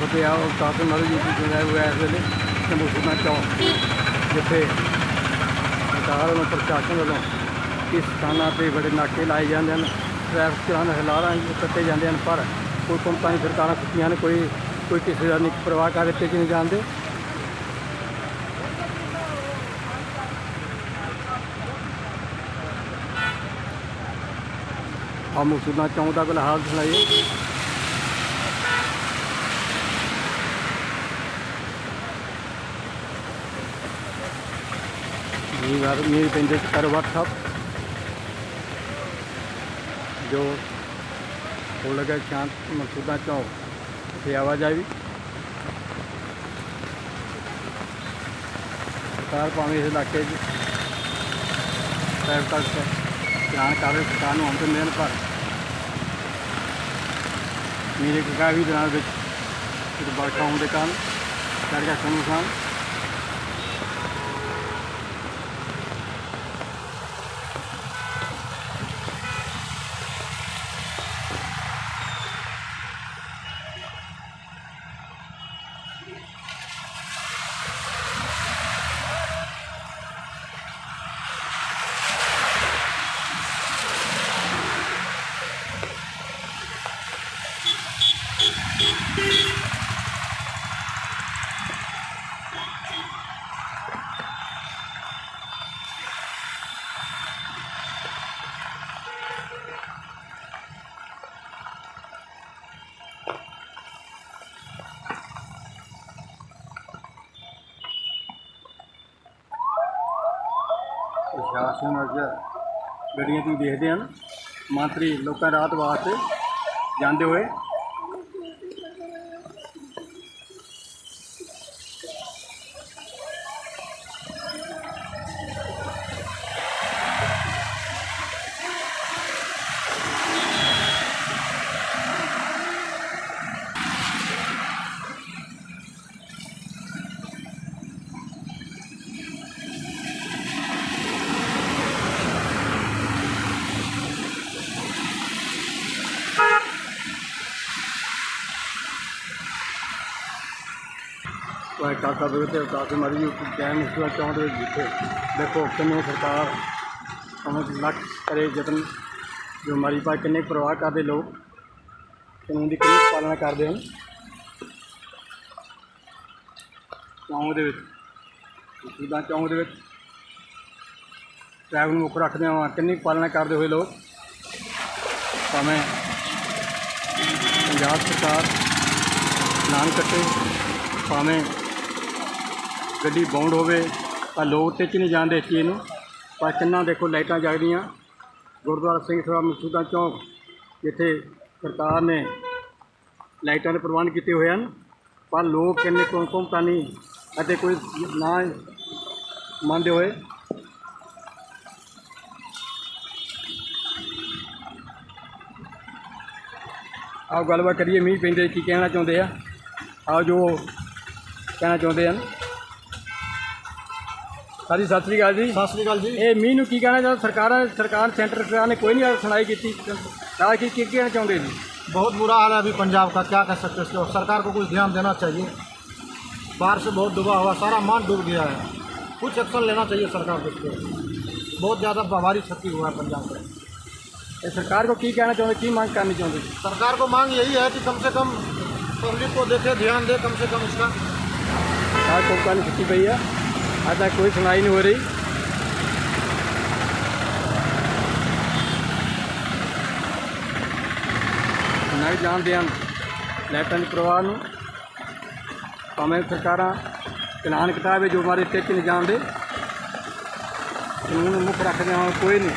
ਫਤਿਹ ਉਹ ਕਾਫੀ ਮਾਰੂ ਜੀ ਦੀ ਜਿਹੜਾ ਹੋਇਆ ਇਸ ਵੇਲੇ ਨਮੂਸਨਾ ਚੌਂਕ, ਜਿੱਥੇ ਸਰਕਾਰ ਵੱਲੋਂ, ਪ੍ਰਸ਼ਾਸਨ ਵੱਲੋਂ ਇਸ ਸਥਾਨਾਂ ਤੇ ਬੜੇ ਨਾਕੇ ਲਾਏ ਜਾਂਦੇ ਹਨ। ਟ੍ਰੈਫਿਕ ਚਲਾਨ ਹਲਾਰਾਂ ਕੱਟੇ ਜਾਂਦੇ ਹਨ, ਪਰ ਕੋਈ ਕੰਪਨੀ ਸਰਕਾਰਾਂ ਸੁੱਤੀਆਂ ਨੇ, ਕੋਈ ਕੋਈ ਕਿਸੇ ਦਾ ਨਹੀਂ ਪ੍ਰਵਾਹ ਕਰ ਦਿੱਤੇ ਕਿ ਨਹੀਂ ਜਾਣਦੇ ਆ ਮਕਸੂਦਾਂ ਚੌਂਕ ਦਾ ਕੋਲ ਹਾਲ ਸੁਣਾਈਏ ਜੀ ਵਾਰ ਮੇਰੇ ਪਿੰਡ ਚ ਕਾਰੋਬਾਰ ਸਾਹਿਬ ਜੋ ਹੋ ਲਗਾ ਸ਼ਾਂਤ ਮਕਸੂਦਾਂ ਚੌਂਕ ਤੇ ਆਵਾਜਾਈ ਸਰਕਾਰ ਭਾਵੇਂ ਇਸ ਇਲਾਕੇ 'ਚ ਟ੍ਰੈਫਿਕ ਧਿਆਨ ਕਰ ਰਹੀ, ਸਰਕਾਰ ਨੂੰ ਆਉਣ ਤੇ ਮਿਲਣ, ਪਰ ਮੇਰੇ ਵੀ ਦਿਨਾਂ ਵਿੱਚ ਵਰਖਾ ਹੋਣ ਦੇ ਕਾਰਨ ਸੜਕਾਂ ਸਾਨੂੰ ਨੁਕਸਾਨ ਅੱਜ ਗੱਡੀਆਂ ਤੁਸੀਂ ਦੇਖਦੇ ਹਨ ਮੰਤਰੀ ਲੋਕਾਂ ਰਾਤ ਵਾਸਤੇ ਜਾਂਦੇ ਹੋਏ। ਵਾਹ ਕਾਕਾ ਬਰੇ ਤੇ ਕਾਕੇ ਮਾਰੀ ਜੀ ਟਾਈਮ ਉਸ ਚੌਂਕ ਦੇ ਵਿੱਚ ਜਿੱਥੇ ਦੇਖੋ, ਕਿੰਨੇ ਸਰਕਾਰ ਸਮਝ ਲੱਖ ਕਰੇ ਯਤਨ, ਜੋ ਮਾਰੀ ਪਾ ਕਿੰਨੇ ਪ੍ਰਵਾਹ ਕਰਦੇ ਲੋਕ, ਕਾਨੂੰਨ ਦੀ ਕਿੰਨੀ ਪਾਲਣਾ ਕਰਦੇ ਹਨ। ਚੌਂਕ ਦੇ ਵਿੱਚ ਜਿੱਦਾਂ ਚੌਂਕ ਦੇ ਵਿੱਚ, ਟ੍ਰੈਫਿਕ ਨੂੰ ਮੁੱਖ ਰੱਖਦੇ ਹਾਂ ਕਿੰਨੀ ਪਾਲਣਾ ਕਰਦੇ ਹੋਏ ਲੋਕ, ਭਾਵੇਂ ਪੰਜਾਬ ਸਰਕਾਰ ਨਾਨ ਕੱਟੇ, ਭਾਵੇਂ ਗੱਡੀ ਬਾਉਂਡ ਹੋਵੇ ਤਾਂ ਲੋਕ ਤੇ ਚ ਨਹੀਂ ਜਾਂਦੇ ਇਸ ਚੀਜ਼ ਨੂੰ? ਪਰ ਕਿੰਨਾ ਦੇਖੋ ਲਾਈਟਾਂ ਜਗਦੀਆਂ। ਗੁਰਦੁਆਰਾ ਸਿੰਘ ਸਭਾ ਮਸੂਦਾ ਚੌਂਕ ਜਿੱਥੇ ਸਰਕਾਰ ਨੇ ਲਾਈਟਾਂ ਦੇ ਪ੍ਰਬੰਧ ਕੀਤੇ ਹੋਏ ਹਨ, ਪਰ ਲੋਕ ਕਿੰਨੇ ਕੌਮ ਕੌਮ ਤਾਂ ਨਹੀਂ ਅਤੇ ਕੋਈ ਨਾ ਮੰਨਦੇ ਹੋਏ। ਆਓ ਗੱਲਬਾਤ ਕਰੀਏ, ਮੀਂਹ ਪੈਂਦੇ ਕੀ ਕਹਿਣਾ ਚਾਹੁੰਦੇ ਆ? ਆਓ ਜੋ ਕਹਿਣਾ ਚਾਹੁੰਦੇ ਹਨ। ਸਾਡੀ ਸਤਿ ਸ੍ਰੀ ਅਕਾਲ ਜੀ ਸਤਿ ਸ੍ਰੀ ਅਕਾਲ ਜੀ ਇਹ ਮੀਂਹ ਨੂੰ ਕੀ ਕਹਿਣਾ ਚਾਹੁੰਦੇ ਸਰਕਾਰਾਂ ਸਰਕਾਰ ਸੈਂਟਰ ਸਰਕਾਰ ਨੇ ਕੋਈ ਨਹੀਂ ਸੁਣਾਈ ਕੀਤੀ ਤਾਂ ਕੀ ਕੀ ਕਹਿਣਾ ਚਾਹੁੰਦੇ ਜੀ बहुत बुरा हाल है अभी पंजाब का क्या कह सकते हैं इसके सरकार को कुछ ध्यान देना चाहिए बाहर से बहुत डूबा हुआ सारा मान डूब गया है कुछ एक्शन लेना चाहिए सरकार को इसके बहुत ज़्यादा भारी क्षति हुआ है पंजाब में ਇਹ ਸਰਕਾਰ ਕੋ ਕੀ ਕਹਿਣਾ ਚਾਹੁੰਦੇ ਕੀ ਮੰਗ ਕਰਨੀ ਚਾਹੁੰਦੇ ਜੀ सरकार को मांग यही है कि कम से कम पब्लिक को देखे ध्यान दे कम से कम इसका ਆਹ ਕੋਕਾਂ ਨੂੰ ਛੁੱਟੀ ਪਈ ਆ ਅੱਜ ਤੱਕ ਕੋਈ ਸੁਣਾਈ ਨਹੀਂ ਹੋ ਰਹੀ। ਨਾ ਜਾਣਦੇ ਹਨ ਲਾਈਟਾਂ ਦੇ ਪ੍ਰਵਾਹ ਨੂੰ। ਭਾਵੇਂ ਸਰਕਾਰਾਂ ਚਲਾਨ ਕਿਤਾਬੇ ਜੋ ਮਾਰੇ ਤੇ ਨਹੀਂ ਜਾਣਦੇ। ਕਾਨੂੰਨ ਨੂੰ ਮੁੱਖ ਰੱਖਦੇ ਹਾਂ, ਕੋਈ ਨਹੀਂ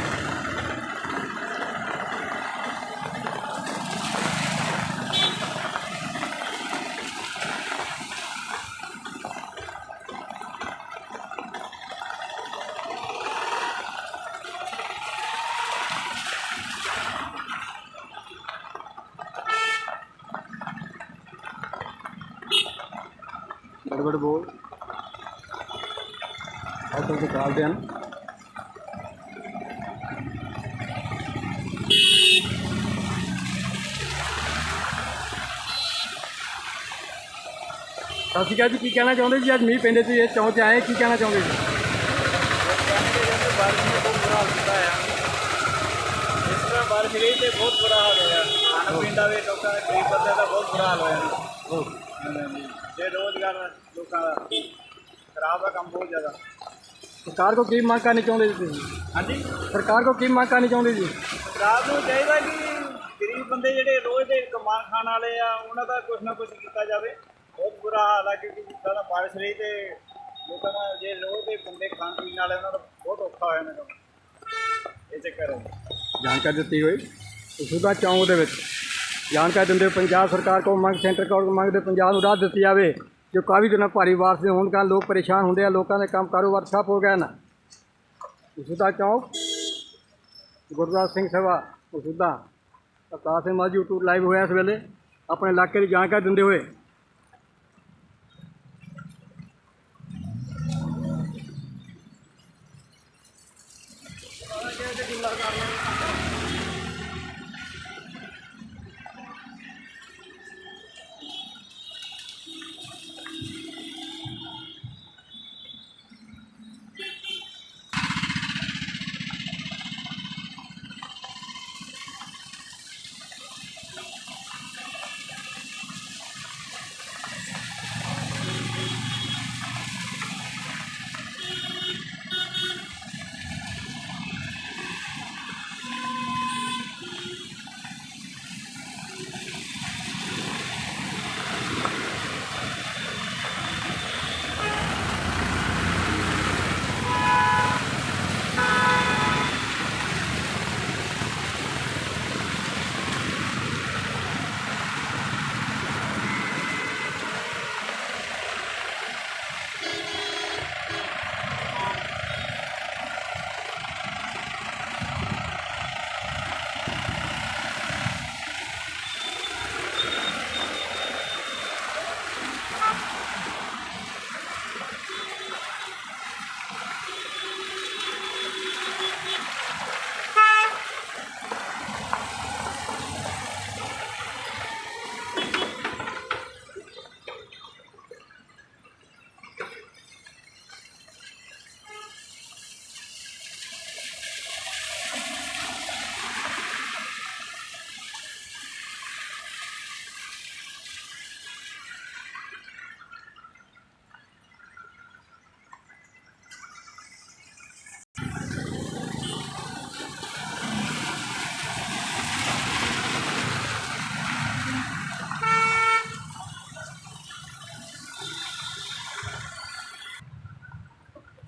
ਗੜਬੜ ਬੋਲ ਆਟੋ ਤੇ ਕਾਲਦੇ ਹਨ ਸਤਿ ਸ਼੍ਰੀ ਅਕਾਲ ਜੀ ਕੀ ਕਹਿਣਾ ਚਾਹੁੰਦੇ ਜੀ ਅੱਜ ਮੀਂਹ ਪੈਂਦੇ ਤੁਸੀਂ ਇਹ ਚੌਂਕ 'ਚ ਆਏ ਕੀ ਕਹਿਣਾ ਚਾਹੁੰਦੇ ਜੀ ਬਾਰਿਸ਼ ਨੇ ਬਹੁਤ ਬੁਰਾ ਹਾਲ ਕੀਤਾ ਹੈ ਇਸ ਤਰ੍ਹਾਂ ਬਾਰਿਸ਼ ਰਹੀ ਤੇ ਬਹੁਤ ਬੁਰਾ ਹਾਲ ਹੋਇਆ ਖਾਣ ਪੀਣ ਦਾ ਵੀ ਲੋਕਾਂ ਦਾ ਗਰੀਬ ਬੰਦੇ ਦਾ ਬਹੁਤ ਬੁਰਾ ਹਾਲ ਹੋਇਆ ਹਾਂਜੀ ਤੇ ਰੋਜ਼ਗਾਰ ਲੋਕਾਂ ਦਾ ਖਰਾਬ ਹੈ ਕੰਮ ਬਹੁਤ ਜ਼ਿਆਦਾ ਸਰਕਾਰ ਕੋ ਕੀ ਮੰਗ ਕਰਨੀ ਚਾਹੁੰਦੇ ਜੀ ਤੁਸੀਂ? ਹਾਂਜੀ। ਸਰਕਾਰ ਕੋ ਕੀ ਮੰਗ ਕਰਨੀ ਚਾਹੁੰਦੇ ਜੀ? ਰਾਤ ਨੂੰ ਚਾਹੀਦਾ ਕਿ ਗਰੀਬ ਬੰਦੇ ਜਿਹੜੇ ਰੋਜ਼ ਦੇ ਕਮਾਨ ਖਾਣ ਵਾਲੇ ਆ ਉਹਨਾਂ ਦਾ ਕੁਝ ਨਾ ਕੁਝ ਕੀਤਾ ਜਾਵੇ। ਬਹੁਤ ਬੁਰਾ ਹਾਲ ਹੈ ਕਿਉਂਕਿ ਜਿਸ ਤਰ੍ਹਾਂ ਬਾਰਿਸ਼ ਰਹੀ ਤੇ ਲੋਕਾਂ ਦਾ ਜੇ ਰੋਜ਼ ਦੇ ਬੰਦੇ ਖਾਣ ਪੀਣ ਵਾਲੇ ਉਹਨਾਂ ਦਾ ਬਹੁਤ ਔਖਾ ਹੋਇਆ ਨਾ ਕੰਮ ਇਹ ਚੱਕਰ ਹੈ ਜਾਣਕਾਰੀ ਦਿੱਤੀ ਹੋਈ। ਸੁਦਾ ਚੌਂਕ ਦੇ ਵਿੱਚ ਜਾਣਕਾਰੀ ਦਿੰਦੇ ਹੋਏ ਪੰਜਾਬ ਸਰਕਾਰ ਕੋਲ ਮੰਗ ਸੈਂਟਰ ਕੋਲ ਮੰਗਦੇ ਪੰਜਾਬ ਨੂੰ ਰਾਹ ਦਿੱਤੀ ਜਾਵੇ। ਜੋ ਕਾਫੀ ਦਿਨਾਂ ਭਾਰੀ ਬਾਰਿਸ਼ ਦੇ ਹੋਣ ਕਾਰਨ ਲੋਕ ਪਰੇਸ਼ਾਨ ਹੁੰਦੇ ਆ, ਲੋਕਾਂ ਦੇ ਕੰਮ ਕਾਰੋਬਾਰ ਠੱਪ ਹੋ ਗਏ ਨਾ ਸੁਦਾ ਚੌਂਕ, ਗੁਰਦਾਸ ਸਿੰਘ ਸਭਾ ਉਸਦਾ ਅਵਤਾਰ ਸਿੰਘ ਮਾਝੀ ਯੂਟਿਊਬ ਲਾਈਵ ਹੋਇਆ ਇਸ ਵੇਲੇ। ਆਪਣੇ ਇਲਾਕੇ ਦੀ ਜਾਣਕਾਰੀ ਦਿੰਦੇ ਹੋਏ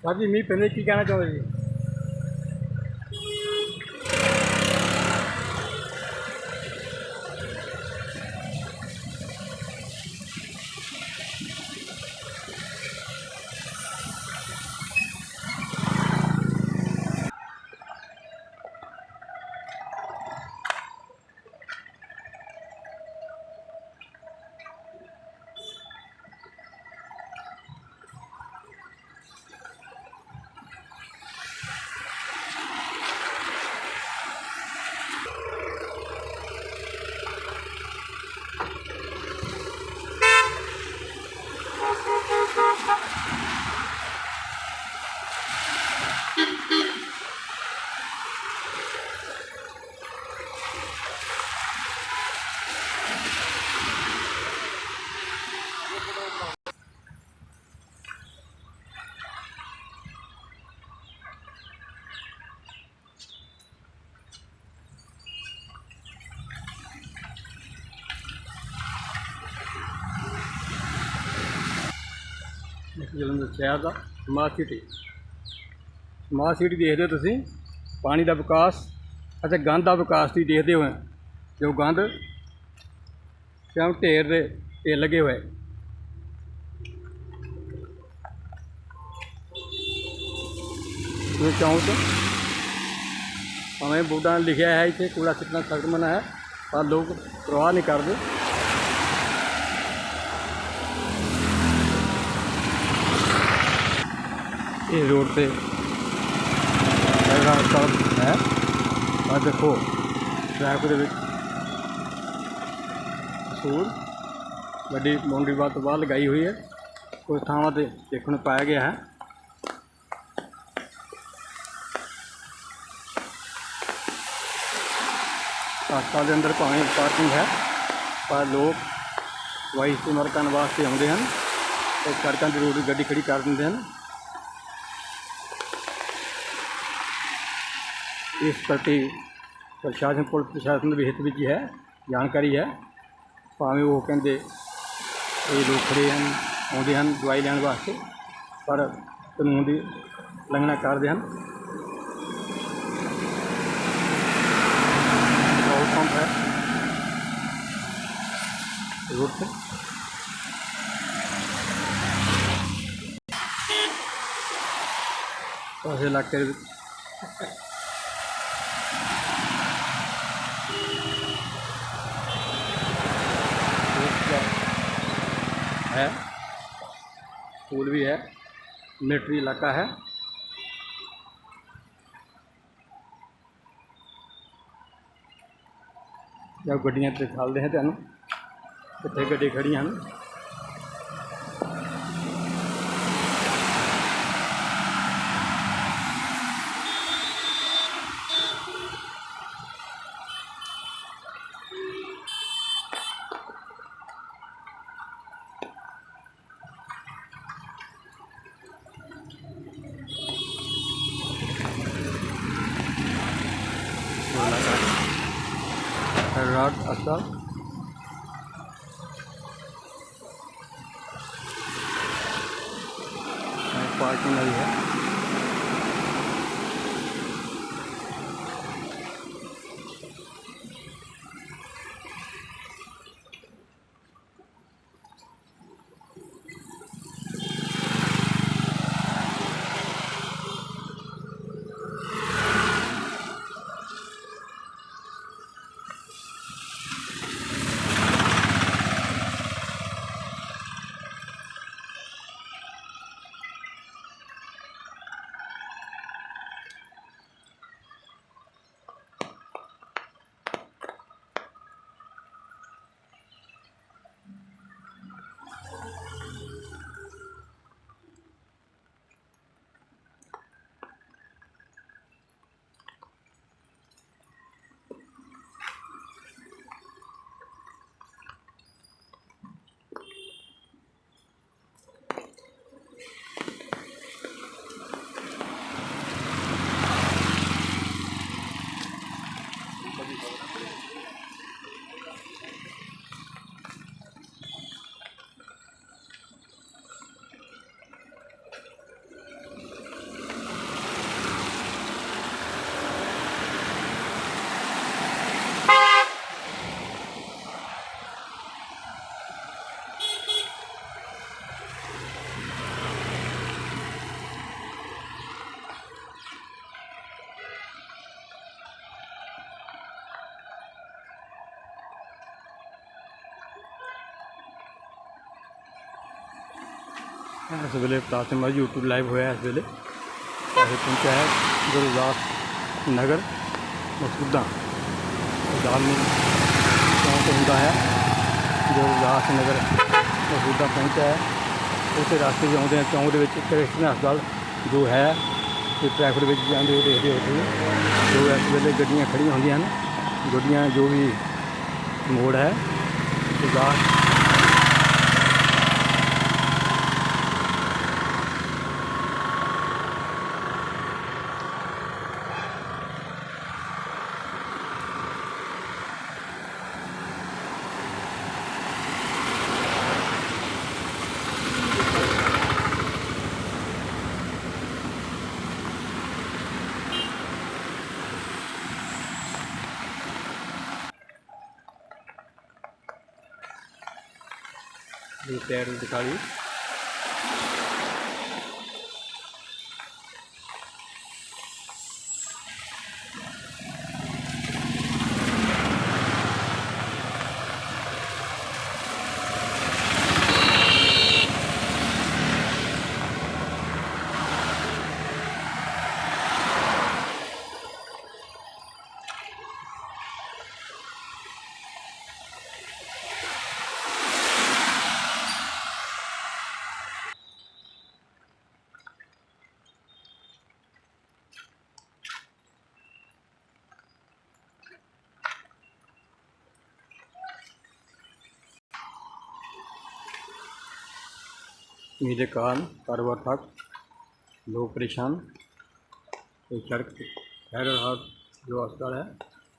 ਸਰ ਜੀ ਮੀਂਹ ਪੈਂਦੇ ਕੀ ਕਹਿਣਾ ਚਾਹੁੰਦੇ ਜੀ? ਜਲੰਧਰ ਸ਼ਹਿਰ ਦਾ ਸਮਾਰਟ ਸਿਟੀ ਸਮਾਰਟ ਸਿਟੀ ਦੇਖਦੇ ਹੋ ਤੁਸੀਂ, ਪਾਣੀ ਦਾ ਵਿਕਾਸ ਅਤੇ ਗੰਦ ਦਾ ਵਿਕਾਸ ਵੀ ਦੇਖਦੇ ਹੋ, ਜੋ ਗੰਦ ਸ਼ਾਮ ਢੇਰ ਦੇ ਢੇਰ ਲੱਗੇ ਹੋਏ। ਇਹ ਚੌਂਕ ਭਾਵੇਂ ਬੋਰਡਾਂ 'ਤੇ ਲਿਖਿਆ ਹੈ ਇੱਥੇ ਕੂੜਾ ਸਿੱਟਣਾ ਸਖਤ ਮਨਾ ਹੈ, ਪਰ ਲੋਕ ਪ੍ਰਵਾਹ ਨਹੀਂ ਕਰਦੇ ਇਹ ਰੋਡ ਤੇ। ਜਿਹੜਾ ਸੜਕ ਹੈ ਆ ਦੇਖੋ ਟ੍ਰੈਫਿਕ ਦੇ ਵਿੱਚ ਸੂਰ ਵੱਡੀ ਬਾਉਂਡਰੀ ਬਾਤ ਤੋਂ ਬਾਅਦ ਲਗਾਈ ਹੋਈ ਹੈ। ਕੁਝ ਥਾਵਾਂ ਤੇ ਦੇਖਣ ਨੂੰ ਪਾਇਆ ਗਿਆ ਹੈ। ਹਸਪਤਾਲ ਦੇ ਅੰਦਰ ਭਾਵੇਂ ਪਾਰਕਿੰਗ ਹੈ, ਪਰ ਲੋਕ ਵਾਈ ਇਸਤੇਮਾਲ ਕਰਨ ਵਾਸਤੇ ਆਉਂਦੇ ਹਨ। ਤੇ ਸੜਕਾਂ ਦੇ ਰੋਡ ਗੱਡੀ ਖੜੀ ਕਰ ਦਿੰਦੇ ਹਨ। ਇਸ ਪ੍ਰਤੀ ਪ੍ਰਸ਼ਾਸਨ ਪੁਲਿਸ ਪ੍ਰਸ਼ਾਸਨ ਦੇ ਹਿੱਤ ਵਿੱਚ ਹੈ ਜਾਣਕਾਰੀ ਹੈ। ਭਾਵੇਂ ਉਹ ਕਹਿੰਦੇ ਇਹ ਲੋਕ ਖੜੇ ਹਨ, ਆਉਂਦੇ ਹਨ ਦਵਾਈ ਲੈਣ ਵਾਸਤੇ, ਪਰ ਕਾਨੂੰਨ ਦੀ ਉਲੰਘਣਾ ਕਰਦੇ ਹਨ। ਪੈਟਰੋਲ ਪੰਪ ਹੈ? ਰੋਡ ਤੇ। ਉਸ ਇਲਾਕੇ ਦੇ है स्कूल भी है मिलिट्री इलाका है ਜਦ ਗੱਡੀਆਂ ਤੇ ਖਾਲਦੇ ਹੈ ਤੁਹਾਨੂੰ ਕਿੱਥੇ ਗੱਡੀ ਖੜੀਆਂ ਹਨ ਇਸ ਵੇਲੇ ਪ੍ਰਾਥਮਿਕ YouTube ਲਾਈਵ ਹੋਇਆ ਇਸ ਵੇਲੇ। ਅਸੀਂ ਪਹੁੰਚਿਆ ਹੈ ਗੁਰਦਾਸ ਨਗਰ ਮਸੂਦਾ ਦਾਲਮੀ ਚੌਂਕ ਹੁੰਦਾ ਹੈ। ਗੁਰਦਾਸ ਨਗਰ ਮਸੂਦਾ ਪਹੁੰਚਿਆ ਹੈ। ਉਸੇ ਰਸਤੇ 'ਚ ਆਉਂਦੇ ਆ ਚੌਂਕ ਦੇ ਵਿੱਚ ਕ੍ਰਿਸ਼ਨ ਹਸਪਤਾਲ, ਜੋ ਹੈ ਤੇ ਟ੍ਰੈਫਿਕ ਵਿੱਚ ਜਾਂਦੇ ਹੋਏ ਦੇਖਦੇ ਹੋ ਜੋ ਇਸ ਵੇਲੇ ਗੱਡੀਆਂ ਖੜੀਆਂ ਹੁੰਦੀਆਂ ਹਨ, ਗੱਡੀਆਂ ਜੋ ਵੀ ਮੋੜ ਹੈ ਗੁਰਦਾਸ ਦੀ ਟਾਇਰ ਦਿਖਾ ਲਈ ਮੀਂਹ ਦੇ ਕਾਰਨ ਕਾਰੋਬਾਰ ਠੱਪ ਲੋਕ ਪਰੇਸ਼ਾਨ ਇਹ ਸੜਕ ਹੈਰਰ ਹਾਟ ਜੋ ਹਸਪਤਾਲ ਹੈ,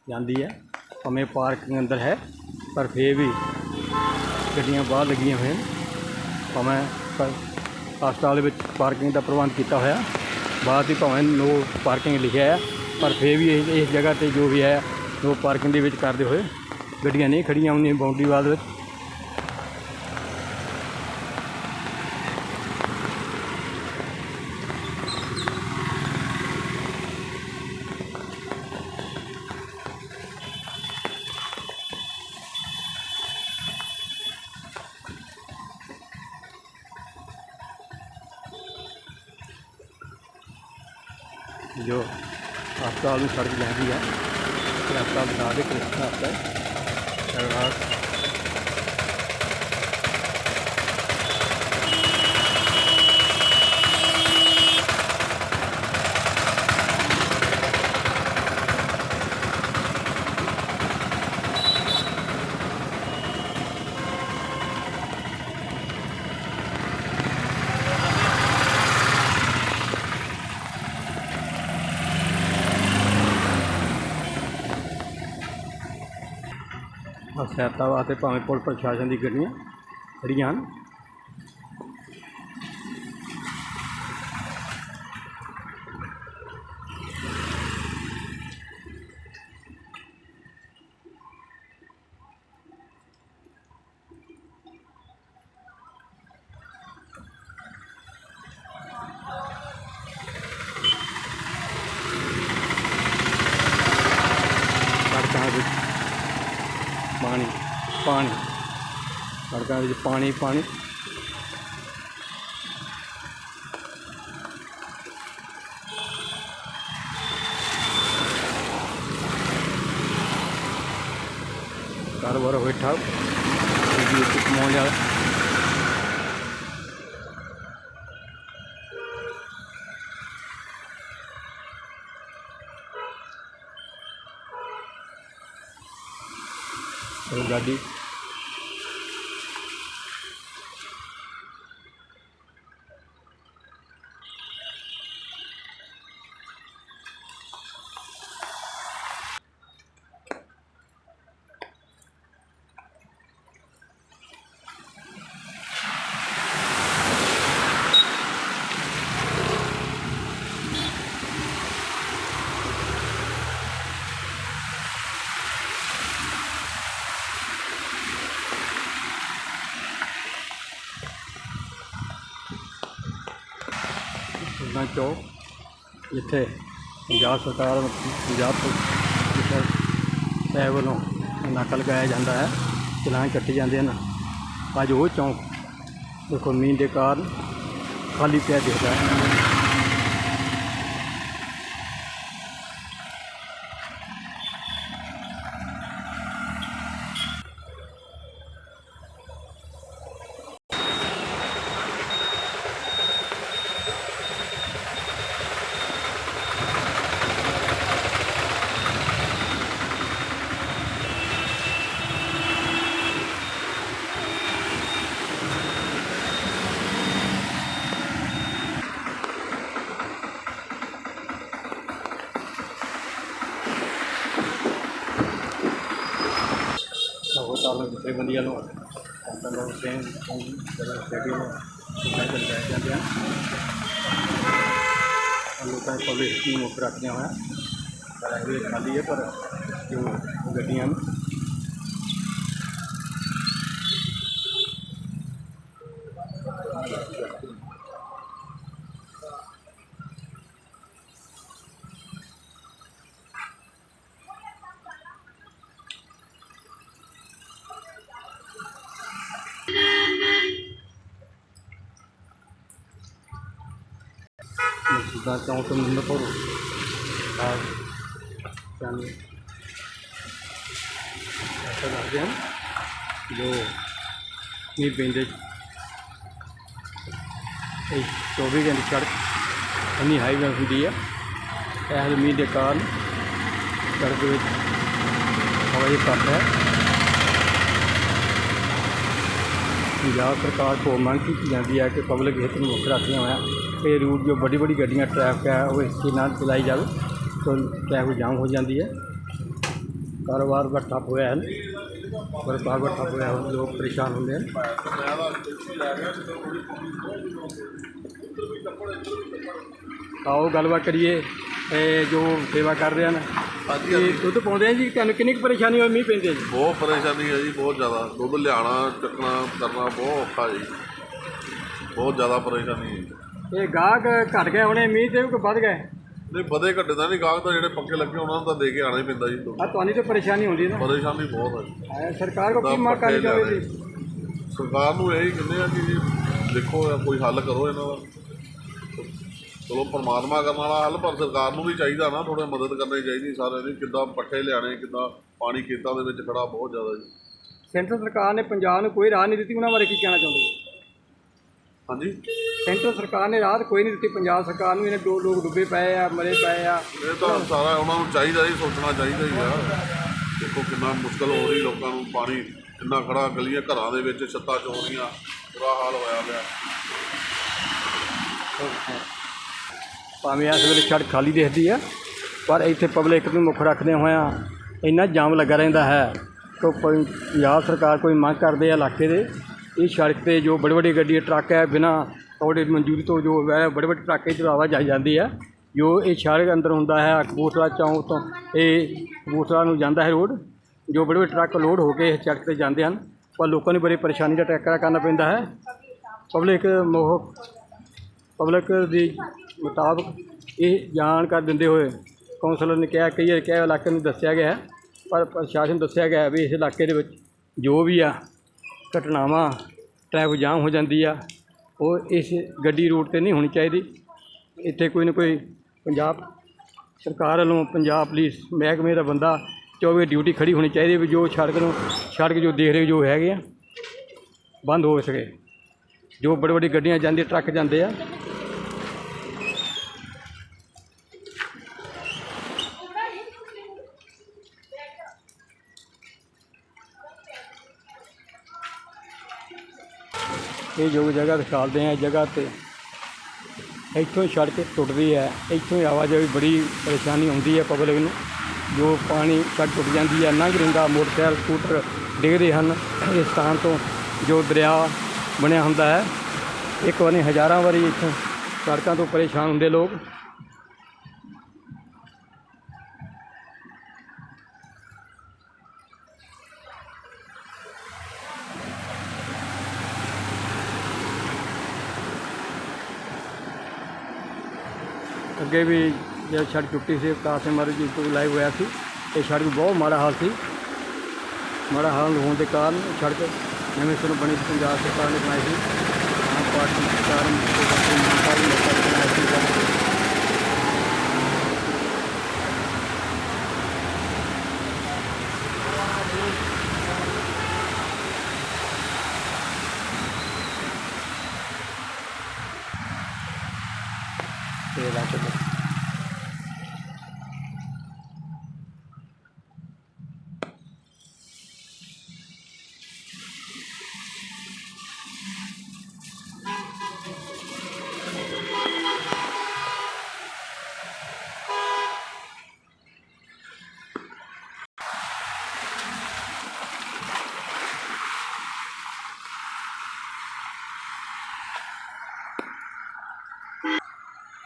ਜਾਂਦੀ ਹੈ, ਭਾਵੇਂ ਪਾਰਕਿੰਗ ਅੰਦਰ ਹੈ, ਪਰ ਫੇਰ ਵੀ ਗੱਡੀਆਂ ਬਾਹਰ ਲੱਗੀਆਂ ਹੋਈਆਂ ਨੇ। ਭਾਵੇਂ ਪ- ਹਸਪਤਾਲ ਵਿੱਚ ਪਾਰਕਿੰਗ ਦਾ ਪ੍ਰਬੰਧ ਕੀਤਾ ਹੋਇਆ, ਬਾਅਦ ਦੀ ਭਾਵੇਂ ਨੋ ਪਾਰਕਿੰਗ ਲਿਖਿਆ ਹੈ, ਪਰ ਫੇਰ ਵੀ ਇਸ ਇਸ ਜਗ੍ਹਾ ਤੇ ਜੋ ਵੀ ਹੈ, ਨੋ ਪਾਰਕਿੰਗ ਦੇ ਵਿੱਚ ਕਰਦੇ ਹੋਏ ਗੱਡੀਆਂ ਨਹੀਂ ਖੜੀਆਂ ਹੁੰਦੀਆਂ ਬਾਉਂਡਰੀ ਵਾਲ ਵਿੱਚ ਜੋ ਹਸਪਤਾਲ ਨੂੰ ਸੜਕ ਜਾਂਦੀ ਹੈ ਤੇ ਹਸਪਤਾਲ ਬਤਾ ਦੇ ਕਿ ਹਸਪਤਾਲ ਹੈ। ਵਾ ਅਤੇ ਭਾਵੇਂ ਪੁਲਿਸ ਪ੍ਰਸ਼ਾਸਨ ਦੀ ਗੱਡੀਆਂ ਖੜੀਆਂ ਹਨ ਸੜਕਾਂ ਵਿੱਚ ਪਾਣੀ ਪਾਣੀ ਸੜਕਾਂ ਵਿੱਚ ਪਾਣੀ ਪਾਣੀ ਕਾਰੋਬਾਰ ਹੋਏ ਠੱਪ ਜੀ ਜਿੱਥੇ ਪੰਜਾਬ ਸਰਕਾਰ ਪੰਜਾਬ ਪੁਲਿਸ ਸਾਹਿਬ ਵੱਲੋਂ ਨਾਕਾ ਲਗਾਇਆ ਜਾਂਦਾ ਹੈ, ਚਲਾਨ ਕੱਟੇ ਜਾਂਦੇ ਹਨ। ਅੱਜ ਉਹ ਚੌਂਕ ਦੇਖੋ, ਮੀਂਹ ਦੇ ਕਾਰਨ ਖਾਲੀ ਪਿਆ ਦਿਖਦਾ ਹੈ ਉਹ ਤਾਲੂ ਜਥੇਬੰਦੀਆਂ ਨੂੰ ਸੰਤਾਂ ਦਾ ਹੁਸੈਨ ਜਿਹੜਾ ਸਟੇਡੀਅਮ ਨੂੰ ਚੱਲ ਰਹੇ ਜਾਂਦੇ ਹਨ ਔਰ ਲੋਕਾਂ ਦੀ ਪਬਲਿਕ ਨੂੰ ਮੁੱਖ ਹੋਇਆ ਪਰ ਇਹ ਖਾਲੀ ਹੈ ਪਰ ਜੋ ਗੱਡੀਆਂ ਨੂੰ ਜਿੱਦਾਂ ਚੌਂਕ ਤੋਂ ਨੰਬਰ ਪੜੋ ਆ ਸਾਨੂੰ ਐਸਾ ਦੱਸਦੇ ਹਨ ਜੋ ਨਹੀਂ ਪੈਂਦੇ ਇਹ 24 ਘੰਟੇ ਸੜਕ ਇੰਨੀ ਹਾਈ ਹੁੰਦੀ ਹੈ ਇਹ ਮੀਂਹ ਦੇ ਕਾਰਨ ਸੜਕ ਵਿੱਚ ਹਵਾਈ ਘੱਟ ਹੈ। ਪੰਜਾਬ ਸਰਕਾਰ ਤੋਂ ਮੰਗ ਕੀਤੀ ਜਾਂਦੀ ਹੈ ਕਿ ਪਬਲਿਕ ਹਿੱਤ ਨੂੰ ਮੁੱਖ ਰੱਖਦੇ ਹੋਇਆ ਇਹ ਰੂਟ ਜੋ ਵੱਡੀ ਵੱਡੀ ਗੱਡੀਆਂ ਟ੍ਰੈਫਿਕ ਹੈ, ਉਹ ਇਸ ਦੇ ਨਾਲ ਚਲਾਈ ਜਾਵੇ, ਤਾਂ ਟ੍ਰੈਫਿਕ ਜਾਮ ਹੋ ਜਾਂਦੀ ਹੈ। ਕਾਰੋਬਾਰ ਦਾ ਹੋਇਆ ਹੈ। ਵਪਾਰ ਦਾ ਠੱਪ ਹੋਇਆ ਲੋਕ ਪਰੇਸ਼ਾਨ ਹੁੰਦੇ ਹਨ ਆਓ ਗੱਲਬਾਤ ਕਰੀਏ ਇਹ ਜੋ ਸੇਵਾ ਕਰਦੇ ਹਨ। ਹਾਂਜੀ ਇਹ ਦੁੱਧ ਪਾਉਂਦੇ ਆ ਜੀ? ਤੁਹਾਨੂੰ ਕਿੰਨੀ ਕੁ ਪਰੇਸ਼ਾਨੀ ਹੋਈ ਮੀਂਹ ਪੈਂਦੇ ਜੀ? ਬਹੁਤ ਪਰੇਸ਼ਾਨੀ ਹੈ ਜੀ ਬਹੁਤ ਜ਼ਿਆਦਾ। ਦੁੱਧ ਲਿਆਉਣਾ ਚੱਕਣਾ ਕਰਨਾ ਬਹੁਤ ਔਖਾ ਜੀ। ਬਹੁਤ ਜ਼ਿਆਦਾ ਪਰੇਸ਼ਾਨੀ ਹੈ ਇਹ ਗਾਹਕ ਘਟ ਗਏ ਹੋਣੇ ਮੀਂਹ ਤੇ ਕਿ ਵੱਧ ਗਏ। ਨਹੀਂ ਵਧੇ ਘੱਟੇ ਦਾ ਨਹੀਂ ਗਾਹਕ ਤਾਂ ਜਿਹੜੇ ਪੱਕੇ ਲੱਗੇ ਉਹਨਾਂ ਨੂੰ ਤਾਂ ਦੇ ਕੇ ਆਣਾ ਹੀ ਪੈਂਦਾ ਜੀ ਆ ਤੁਹਾਨੂੰ ਤਾਂ ਪਰੇਸ਼ਾਨੀ ਹੁੰਦੀ ਨਾ। ਪਰੇਸ਼ਾਨੀ ਬਹੁਤ ਹੈ ਜੀ। ਸਰਕਾਰ ਕੋ ਕੀ ਤਾਂ ਮੰਗ ਕਰਨੀ ਚਾਹੀਦੀ। ਸਰਕਾਰ ਨੂੰ ਇਹੀ ਕਹਿੰਦੇ ਆ ਕਿ ਜੀ ਦੇਖੋ ਇਹ ਕੋਈ ਹੱਲ ਕਰੋ ਇਹਨਾਂ ਦਾ। ਚਲੋ ਪਰਮਾਤਮਾ ਕਰਨ ਵਾਲਾ ਹੱਲ ਪਰ ਸਰਕਾਰ ਨੂੰ ਵੀ ਚਾਹੀਦਾ ਨਾ ਥੋੜਾ ਮਦਦ ਕਰਨੀ ਚਾਹੀਦੀ ਸਾਰਿਆਂ ਦੀ ਕਿੱਦਾਂ ਪੱਠੇ ਲਿਆਣੇ ਕਿੱਦਾਂ ਪਾਣੀ ਖੇਤਾਂ ਦੇ ਵਿੱਚ ਖੜਾ ਬਹੁਤ ਜ਼ਿਆਦਾ ਜੀ। ਸੈਂਟਰ ਸਰਕਾਰ ਨੇ ਪੰਜਾਬ ਨੂੰ ਕੋਈ ਰਾਹ ਨਹੀਂ ਦਿੱਤੀ ਉਹਨਾਂ ਬਾਰੇ ਕੀ ਕਹਿਣਾ ਚਾਹੁੰਦੇ ਜੀ? ਹਾਂਜੀ। ਸੈਂਟਰ ਸਰਕਾਰ ਨੇ ਰਾਹਤ ਕੋਈ ਨਹੀਂ ਦਿੱਤੀ ਪੰਜਾਬ ਸਰਕਾਰ ਨੂੰ ਇਹਨੇ ਦੋ ਲੋਕ ਡੁੱਬੇ ਪਏ ਆ ਮਰੇ ਪਏ ਆ। ਇਹ ਤਾਂ ਸਾਰਾ ਉਹਨਾਂ ਨੂੰ ਚਾਹੀਦਾ ਹੀ ਸੋਚਣਾ ਚਾਹੀਦਾ ਹੀ ਆ। ਦੇਖੋ ਕਿੰਨਾ ਮੁਸ਼ਕਲ ਹੋ ਰਹੀ ਲੋਕਾਂ ਨੂੰ ਪਾਣੀ ਕਿੰਨਾ ਖੜਾ ਗਲੀਆਂ ਘਰਾਂ ਦੇ ਵਿੱਚ ਛੱਤਾਂ ਚੋਰੀਆਂ ਬੁਰਾ ਹਾਲ ਹੋਇਆ ਪਿਆ। ਭਾਵੇਂ ਇਸ ਵੇਲੇ ਸੜਕ ਖਾਲੀ ਦਿਖਦੀ ਆ ਪਰ ਇੱਥੇ ਪਬਲਿਕ ਨੂੰ ਮੁੱਖ ਰੱਖਦੇ ਹੋਇਆਂ ਇੰਨਾ ਜਾਮ ਲੱਗਾ ਰਹਿੰਦਾ ਹੈ ਕਿ ਪੰਜਾਬ ਸਰਕਾਰ ਕੋਈ ਮੰਗ ਕਰਦੇ ਆ ਇਲਾਕੇ ਦੇ ਇਹ ਸੜਕ ਤੇ ਜੋ ਬੜੇ ਵੱਡੀ ਗੱਡੀ ਟਰੱਕ ਹੈ, ਬਿਨਾਂ ਉਹਦੇ ਮਨਜ਼ੂਰੀ ਤੋਂ ਜੋ ਹੈ ਬੜੇ ਵੱਡੇ ਟਰੱਕ ਇਹ ਆਵਾਜਾਈ ਜਾਂਦੀ ਹੈ। ਜੋ ਇਹ ਸੜਕ ਅੰਦਰ ਹੁੰਦਾ ਹੈ, ਕਪੂਰਥਲਾ ਚੌਂਕ ਤੋਂ ਇਹ ਕਪੂਰਥਲਾ ਨੂੰ ਜਾਂਦਾ ਹੈ ਰੋਡ, ਜੋ ਬੜੇ ਵੱਡੇ ਟਰੱਕ ਲੋਡ ਹੋ ਕੇ ਇਸ ਸੜਕ ਤੇ ਜਾਂਦੇ ਹਨ। ਪਰ ਲੋਕਾਂ ਨੂੰ ਬੜੀ ਪਰੇਸ਼ਾਨੀ ਦਾ ਟੱਕਰਾ ਕਰਨਾ ਪੈਂਦਾ ਹੈ। ਪਬਲਿਕ ਮੋਹ, ਪਬਲਿਕ ਦੀ ਮੁਤਾਬਕ ਇਹ ਜਾਣ ਕਰ ਦਿੰਦੇ ਹੋਏ ਕੌਂਸਲਰ ਨੇ ਕਿਹਾ, ਕਈ ਵਾਰ ਕਿਹਾ, ਇਲਾਕੇ ਨੂੰ ਦੱਸਿਆ ਗਿਆ ਹੈ, ਪਰ ਪ੍ਰਸ਼ਾਸਨ ਦੱਸਿਆ ਗਿਆ ਵੀ ਇਸ ਇਲਾਕੇ ਦੇ ਵਿੱਚ ਜੋ ਵੀ ਆ ਘਟਨਾਵਾਂ ਟ੍ਰੈਫਿਕ ਜਾਮ ਹੋ ਜਾਂਦੀ ਆ, ਉਹ ਇਸ ਗੱਡੀ ਰੂਟ ਤੇ ਨਹੀਂ ਹੋਣੀ ਚਾਹੀਦੀ। ਇੱਥੇ ਕੋਈ ਨਾ ਕੋਈ ਪੰਜਾਬ ਸਰਕਾਰ ਵੱਲੋਂ ਪੰਜਾਬ ਪੁਲਿਸ, ਮਹਿਕਮੇ ਦਾ ਬੰਦਾ 24 ਡਿਊਟੀ ਖੜੀ ਹੋਣੀ ਚਾਹੀਦੀ ਵੀ ਜੋ ਸੜਕ ਨੂੰ, ਸੜਕ ਜੋ ਦੇਖ ਰਹੇ ਜੋ ਹੈਗੇ ਆ, ਬੰਦ ਹੋ ਸਕੇ। ਜੋ ਬੜੀ ਵੱਡੀ ਗੱਡੀਆਂ ਜਾਂਦੀਆਂ ਟਰੱਕ ਜਾਂਦੇ ਆ ਇਹ ਜੋ ਜਗ੍ਹਾ ਦਿਖਾਲਦੇ ਆ ਇਸ ਜਗ੍ਹਾ ਤੇ। ਇੱਥੋਂ ਹੀ ਸੜਕ ਟੁੱਟਦੀ ਹੈ। ਇੱਥੋਂ ਹੀ ਆਵਾਜਾਈ ਬੜੀ ਪਰੇਸ਼ਾਨੀ ਆਉਂਦੀ ਹੈ ਪਬਲਿਕ ਨੂੰ। ਜੋ ਪਾਣੀ ਸੜਕ ਟੁੱਟ ਜਾਂਦੀ ਹੈ, ਲੰਘ ਰਿੰਦਾ ਮੋਟਰਸਾਈਕਲ, ਸਕੂਟਰ ਡਿੱਗਦੇ ਹਨ। ਇਸ ਸਥਾਨ ਤੋਂ ਜੋ ਦਰਿਆ ਬਣਿਆ ਹੁੰਦਾ ਹੈ, ਇੱਕ ਵਾਰੀ ਹਜ਼ਾਰਾਂ ਵਾਰੀ ਇੱਥੋਂ ਸੜਕਾਂ ਤੋਂ ਪਰੇਸ਼ਾਨ ਹੁੰਦੇ ਲੋਕ। ਅੱਗੇ ਵੀ ਜਦ ਸੜਕ ਟੁੱਟੀ ਸੀ ਕਾਸੇ ਮਾਰੂ ਜੀ ਤੋਂ ਲਾਈਵ ਹੋਇਆ ਸੀ। ਇਹ ਸੜਕ ਬਹੁਤ ਮਾੜਾ ਹਾਲ ਸੀ। ਮਾੜਾ ਹਾਲ ਹੋਣ ਦੇ ਕਾਰਨ ਸੜਕ ਨਵੇਂ ਸਿਰੋਂ ਬਣੀ ਸੀ, ਪੰਜਾਬ ਸਰਕਾਰ ਨੇ ਬਣਾਈ ਸੀ। ਆਮ ਪਾਰਟੀ ਸਰਕਾਰ ਨੇ ਬਣਾਈ ਸੀ ਤੇ ਇਲਾਕੇ ਦੇ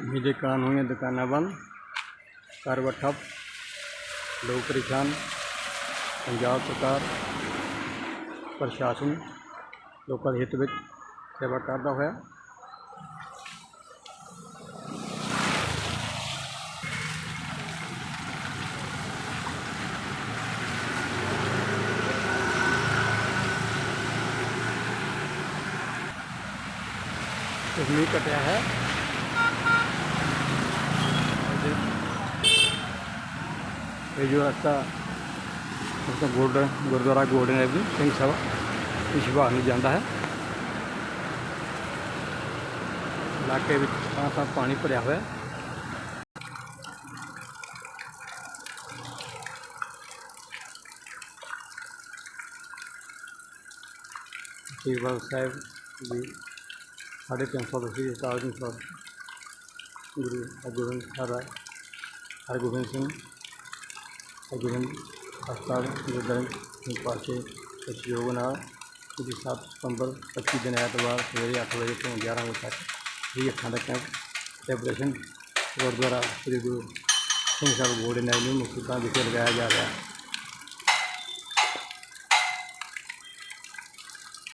ਮੀਂਹ ਦੇ ਕਾਰਨ ਹੋਈਆਂ ਦੁਕਾਨਾਂ ਬੰਦ ਕਾਰੋਬਾਰ ਠੱਪ ਲੋਕ ਪਰੇਸ਼ਾਨ ਪੰਜਾਬ ਸਰਕਾਰ ਪ੍ਰਸ਼ਾਸਨ ਲੋਕਾਂ ਦੇ ਹਿੱਤ ਵਿੱਚ ਸੇਵਾ ਕਰਦਾ ਹੋਇਆ ਕੁਛ ਮੀਂਹ ਘਟਿਆ ਹੈ ਇਹ ਜੋ ਰਸਤਾ ਉਸ ਤੋਂ ਗੋਲਡਨ, ਗੁਰਦੁਆਰਾ ਗੋਲਡਨ ਸਿੰਘ ਸਭਾ ਇਸ਼ਵਾਹ ਨੂੰ ਜਾਂਦਾ ਹੈ ਇਲਾਕੇ ਵਿੱਚ ਤਾਂ ਤਾਂ ਪਾਣੀ ਭਰਿਆ ਹੋਇਆ ਹੈ। ਸ਼੍ਰੀ ਬਾਬਾ ਸਾਹਿਬ ਦੀ ਸਾਢੇ ਤਿੰਨ ਸੌ ਦਸਵੀਂ ਅਵਤਾਰ ਗੁਰੂ ਹਰਗੋਬਿੰਦ ਸਾਹਿਬ ਹਰਗੋਬਿੰਦ ਸਿੰਘ ਹਰਗੋਬਿੰਦ ਹਸਪਤਾਲ ਗੁਰਦੁਆਰਾ ਪਾਸੇ ਸਹਿਯੋਗ ਨਾਲ ਜੀ 7 ਸਤੰਬਰ 25 ਦਿਨ ਐਤਵਾਰ ਸਵੇਰੇ 8 ਵਜੇ ਤੋਂ 11 ਵਜੇ ਤੱਕ ਫ੍ਰੀ ਅੱਖਾਂ ਦਾ camp celebration Gurdwara Sri Guru Singh Sahib golden avenue Muktsar ਵਿਖੇ ਲਗਾਇਆ ਜਾ ਰਿਹਾ। ਹੈ